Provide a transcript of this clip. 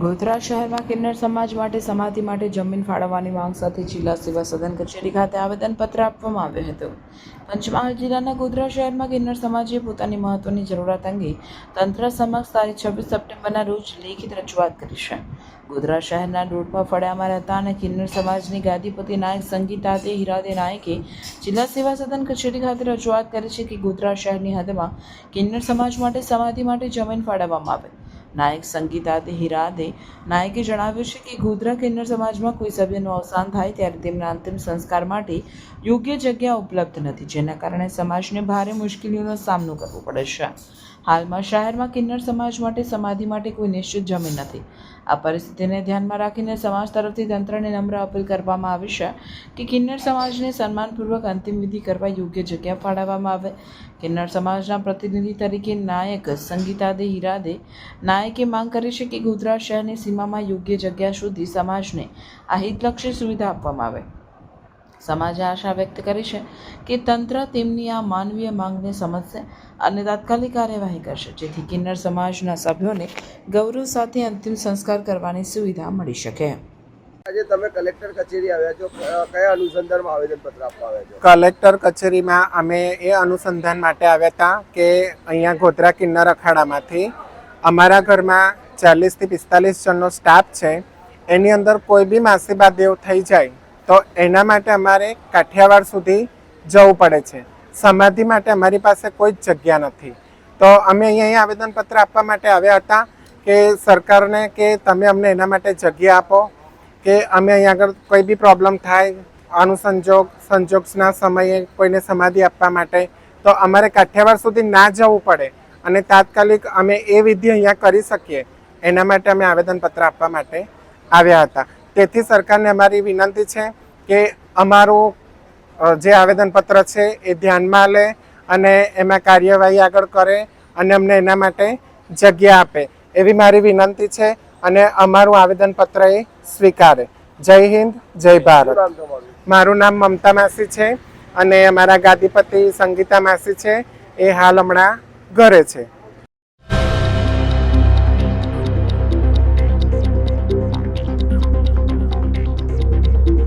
ગોધરા શહેરમાં કિન્નર સમાજ માટે, સમાધિ માટે જમીન ફાળવવાની માંગ સાથે જિલ્લા સેવા સદન કચેરી ખાતે આવેદનપત્ર આપવામાં આવ્યું હતું. પંચમહાલ જિલ્લાના ગોધરા શહેરમાં કિન્નર સમાજે પોતાની મહત્વની જરૂરિયાત અંગે તંત્ર સમક્ષ તારીખ છવ્વીસ સપ્ટેમ્બરના રોજ લેખિત રજૂઆત કરી છે. ગોધરા શહેરના રોડપા ફળિયામાં રહેતા અને કિન્નર સમાજની ગાદીપતિ નાયક સંગીતાદે હિરાદે નાયકે જિલ્લા સેવા સદન કચેરી ખાતે રજૂઆત કરી છે કે ગોધરા શહેરની હદમાં કિન્નર સમાજ માટે, સમાધિ માટે જમીન ફાળવવામાં આવે. નાયક સંગીતા હિરાદે. નાયકે જણાવ્યું છે કે ગોધરા કિન્નર સમાજમાં કોઈ સભ્યનું અવસાન થાય ત્યારે તેમના અંતિમ સંસ્કાર માટે યોગ્ય જગ્યા ઉપલબ્ધ નથી, જેના કારણે સમાજને ભારે મુશ્કેલીઓનો સામનો કરવો પડે છે. હાલમાં શહેરમાં કિન્નર સમાજ માટે સમાધિ માટે કોઈ નિશ્ચિત જમીન નથી. આ પરિસ્થિતિને ધ્યાનમાં રાખીને સમાજ તરફથી તંત્રને નમ્ર અપીલ કરવામાં આવી છે કે કિન્નર સમાજને સન્માનપૂર્વક અંતિમ વિધિ કરવા યોગ્ય જગ્યા ફાળવવામાં આવે. કિન્નર સમાજના પ્રતિનિધિ તરીકે નાયક સંગીતાદે હિરાદે નાયકે માંગ કરી છે કે ગુજરાત શહેરની સીમામાં યોગ્ય જગ્યા સુધી સમાજને આ હિતલક્ષી સુવિધા આપવામાં આવે. સમાજે આશા વ્યક્ત કરી છે કે તંત્ર તેમની આ માનવીય માંગને સમજશે અને તાત્કાલિક કાર્યવાહી કરશે. જેથી કિન્નર સમાજના સભ્યોને ગૌરવ સાથે અંતિમ સંસ્કાર કરવાની સુવિધા મળી શકે. આજે તમે કલેક્ટર કચેરી આવ્યા છો. કયા અનુસંધાનમાં આવેદનપત્ર આપવા આવ્યા છો? કલેક્ટર કચેરીમાં અમે એ અનુસંધાન માટે આવ્યા હતા કે અહીંયા ગોધરા કિન્નર અખાડામાંથી અમારા ઘરમાં ચાલીસથી પિસ્તાલીસ જણનો સ્ટાફ છે. એની અંદર કોઈ બી માસીબા દેવ થઈ જાય તો એના માટે અમારે કાઠિયાવાડ સુધી જવું પડે છે. સમાધિ માટે અમારી પાસે કોઈ જ જગ્યા નથી. તો અમે અહીંયા આવેદનપત્ર આપવા માટે આવ્યા હતા કે સરકારને કે તમે અમને એના માટે જગ્યા આપો, કે અમે અહીંયા આગળ કોઈ બી પ્રોબ્લેમ થાય, અનુસંજોગ, સંજોગના સમયે કોઈને સમાધિ આપવા માટે, તો અમારે કાઠિયાવાડ સુધી ના જવું પડે અને તાત્કાલિક અમે એ વિધિ અહીંયા કરી શકીએ. એના માટે અમે આવેદનપત્ર આપવા માટે આવ્યા હતા. તેથી સરકારને અમારી વિનંતી છે કે અમારું જે આવેદનપત્ર છે એ ધ્યાનમાં લે અને એમાં કાર્યવાહી આગળ કરે અને અમને એના માટે જગ્યા આપે. એવી મારી વિનંતી છે અને અમારું આવેદનપત્ર એ સ્વીકારે. જય હિન્દ, જય ભારત. મારું નામ મમતા માસી છે અને અમારા ગાદીપતિ સંગીતા માસી છે. એ હાલ હમણાં ઘરે છે.